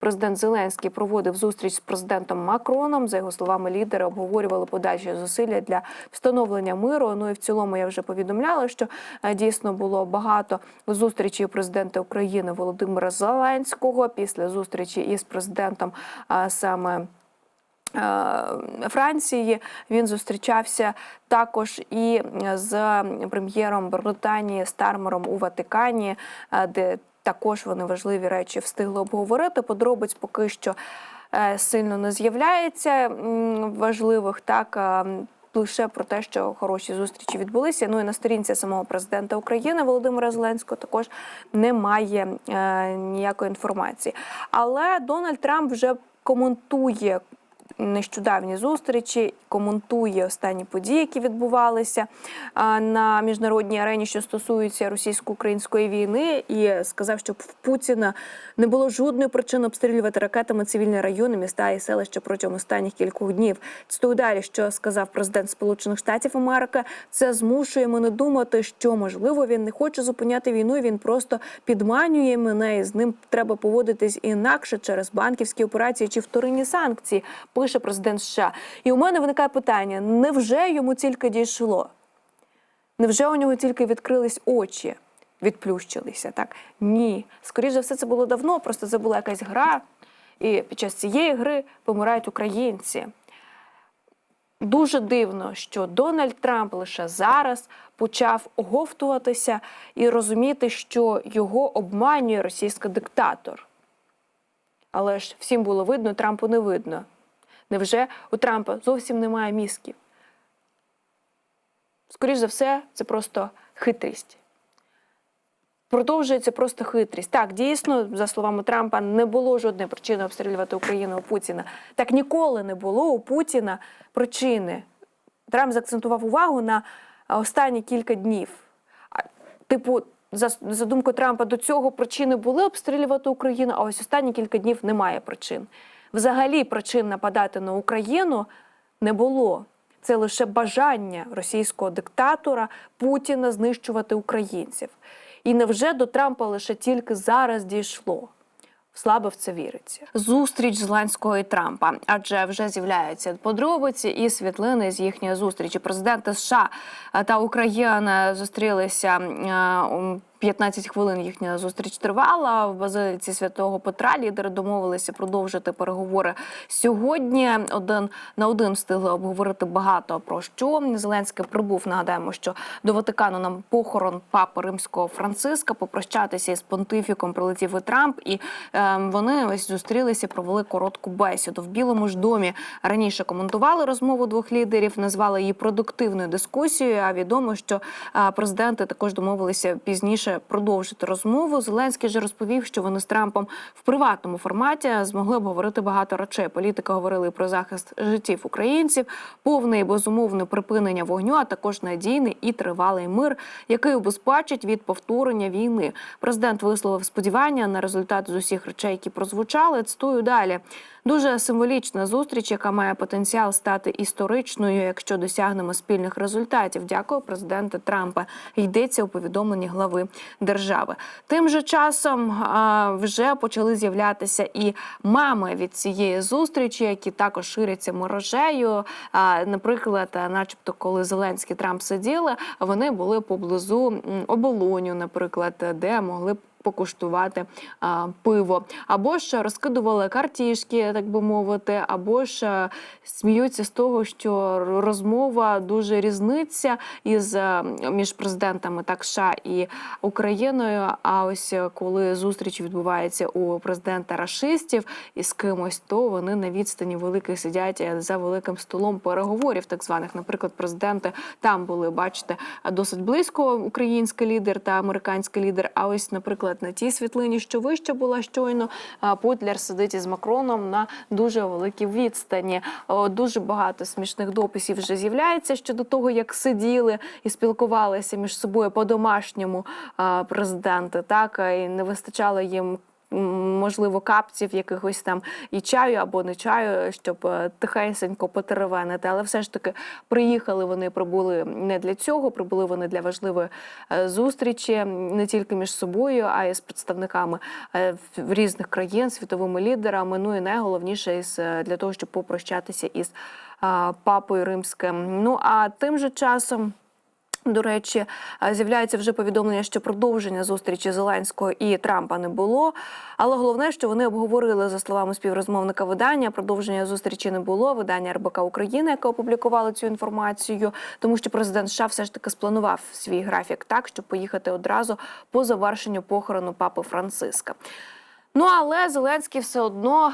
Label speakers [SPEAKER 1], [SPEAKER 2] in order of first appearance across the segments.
[SPEAKER 1] Президент Зеленський проводив зустріч з президентом Макроном. За його словами, лідери обговорювали подальші зусилля для встановлення миру. Ну і в цілому я вже повідомляла, що е, дійсно було багато зустрічей президента України Володимира Зеленського після зустрічі із президентом саме. е, Франції він зустрічався також і з прем'єром Британії Стармером у Ватикані, е, де також вони важливі речі встигли обговорити. Подробиць поки що е, сильно не з'являється важливих так. е, Лише про те, що хороші зустрічі відбулися. Ну і на сторінці самого президента України Володимира Зеленського також немає е, ніякої інформації. Але Дональд Трамп вже коментує нещодавні зустрічі, коментує останні події, які відбувалися на міжнародній арені, що стосуються російсько-української війни, і сказав, що в Путіна не було жодної причини обстрілювати ракетами цивільні райони, міста і селища протягом останніх кількох днів. Цитую далі, що сказав президент Сполучених Штатів Америки. Це змушує мене думати, що можливо він не хоче зупиняти війну. Він просто підманює мене, і з ним треба поводитись інакше через банківські операції чи вторинні санкції. Пише президент США. І у мене виникає питання: невже йому тільки дійшло? Невже у нього тільки відкрились очі, відплющилися? Так ні. Скоріше за все, це було давно, просто це була якась гра, і під час цієї гри помирають українці. Дуже дивно, що Дональд Трамп лише зараз почав оговтуватися і розуміти, що його обманює російський диктатор. Але ж всім було видно, Трампу не видно. Невже у Трампа зовсім немає мізків? Скоріше за все, це просто хитрість. Продовжується просто хитрість. Так, дійсно, за словами Трампа, не було жодної причини обстрілювати Україну у Путіна. Так ніколи не було у Путіна причини. Трамп заакцентував увагу на останні кілька днів. Типу, за, за думкою Трампа, до цього причини були обстрілювати Україну, а ось останні кілька днів немає причин. Взагалі причин нападати на Україну не було. Це лише бажання російського диктатора Путіна знищувати українців. І невже до Трампа лише тільки зараз дійшло? Слабо в це віриться. Зустріч Зеленського і Трампа, адже вже з'являються подробиці і світлини з їхньої зустрічі. Президенти США та України зустрілися е, 15 хвилин їхня зустріч тривала в базиліці святого Петра. Лідери домовилися продовжити переговори сьогодні. Один на один встигли обговорити багато про що. Зеленський прибув. Нагадаємо, що до Ватикану нам похорон папи римського Франциска попрощатися із понтифіком прилетів і Трамп, і е, вони ось зустрілися, провели коротку бесіду в Білому ж домі. Раніше коментували розмову двох лідерів, назвали її продуктивною дискусією. А відомо, що е, президенти також домовилися пізніше продовжити розмову. Зеленський же розповів, що вони з Трампом в приватному форматі змогли обговорити багато речей. Політика говорили про захист життів українців, повне і безумовне припинення вогню, а також надійний і тривалий мир, який убезпечить від повторення війни. Президент висловив сподівання на результат з усіх речей, які прозвучали. Цитую далі. Дуже символічна зустріч, яка має потенціал стати історичною, якщо досягнемо спільних результатів. Дякую, президента Трампа. Йдеться у повідомленні глави держави. Тим же часом вже почали з'являтися і мами від цієї зустрічі, які також ширяться морожею. Наприклад, начебто, коли Зеленський Трамп сиділи, вони були поблизу оболоню, наприклад, де могли б покуштувати а, пиво, або ж розкидували картішки, так би мовити, або ж сміються з того, що розмова дуже різниця із між президентами так США і Україною. А ось е, коли зустріч відбувається у президента рашистів із кимось, то вони на відстані великих сидять е, за великим столом переговорів, так званих, наприклад, президенти там були, бачите, досить близько український лідер та американський лідер. А ось, наприклад, на тій світлині, що вище була щойно, Путляр сидить із Макроном на дуже великій відстані. Дуже багато смішних дописів вже з'являється щодо того, як сиділи і спілкувалися між собою по-домашньому а, президенти. Так і не вистачало їм можливо, капців якихось там і чаю або не чаю, щоб е, тихесенько потеревенити. Але все ж таки приїхали вони, прибули не для цього, прибули вони для важливої е, зустрічі не тільки між собою, а й з представниками е, різних країн, світовими лідерами. Ну і найголовніше із для того, щоб попрощатися із папою римським. Ну а тим же часом. До речі, е, з'являється вже повідомлення, що продовження зустрічі Зеленського і Трампа не було. Але головне, що вони обговорили за словами співрозмовника видання. Продовження зустрічі не було. Видання РБК України, яке опублікувало цю інформацію, тому що президент США все ж таки спланував свій графік так, щоб поїхати одразу по завершенню похорону папи Франциска. Ну але Зеленський все одно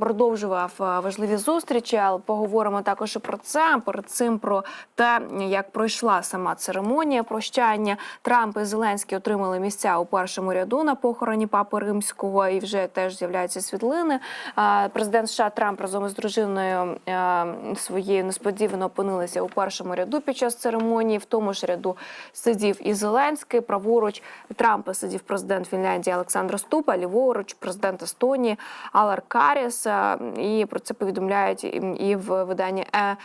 [SPEAKER 1] продовжував важливі зустрічі. Але поговоримо також і про це. Перед цим про те, як пройшла сама церемонія прощання. Трамп і Зеленський отримали місця у першому ряду на похороні папи римського. І вже теж з'являються світлини. Президент США Трамп разом із дружиною своєю несподівано опинилися у першому ряду під час церемонії. В тому ж ряду сидів і Зеленський. Праворуч Трампа сидів президент Фінляндії Олександр Ступа, ліворуч президент Естонії Алар Каріс. Е, І про це повідомляють і- в виданні е,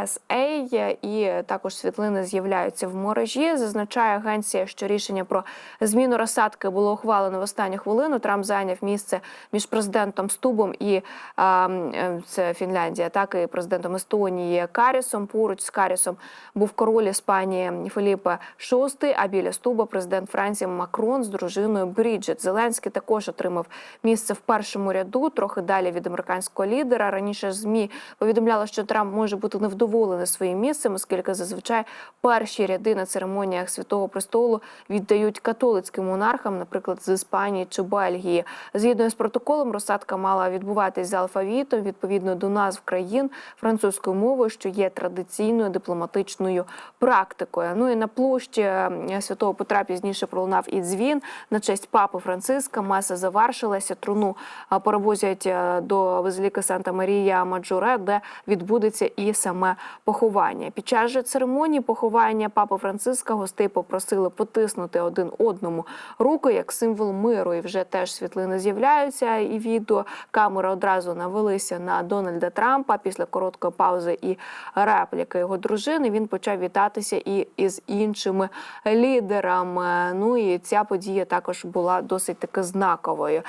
[SPEAKER 1] NSA, і також світлини з'являються в мережі. Зазначає агенція, що рішення про зміну розсадки було ухвалено в останню хвилину. Трамп зайняв місце між президентом Стубом і е, це Фінляндія, так і президентом Естонії Карісом. Поруч з Карісом був король Іспанії Філіппе VI, а біля Стуба президент Франції Макрон з дружиною Бріджит. Зеленський також отримав місце в першому ряду, трохи далі від американського лідера. Раніше змі повідомляли, що Трамп може бути невдоволений своїм місцем, оскільки зазвичай перші ряди на церемоніях святого престолу віддають католицьким монархам, наприклад, з Іспанії чи Бельгії. Згідно з протоколом, розсадка мала відбуватись за алфавітом відповідно до назв країн французькою мовою, що є традиційною дипломатичною практикою. Ну і на площі святого Петра пізніше пролунав і дзвін на честь папи Франциска. Маса завершилася. Труну перевозять е, до базиліки Санта Марія Маджоре, де відбудеться і саме поховання. Під час же церемонії поховання папи Франциска гостей попросили потиснути один одному руки як символ миру. І вже теж світлини з'являються. І відео камери одразу навелися на Дональда Трампа після короткої паузи і репліки його дружини. Він почав вітатися і із іншими лідерами. Ну і ця подія також була досить таки знаковою.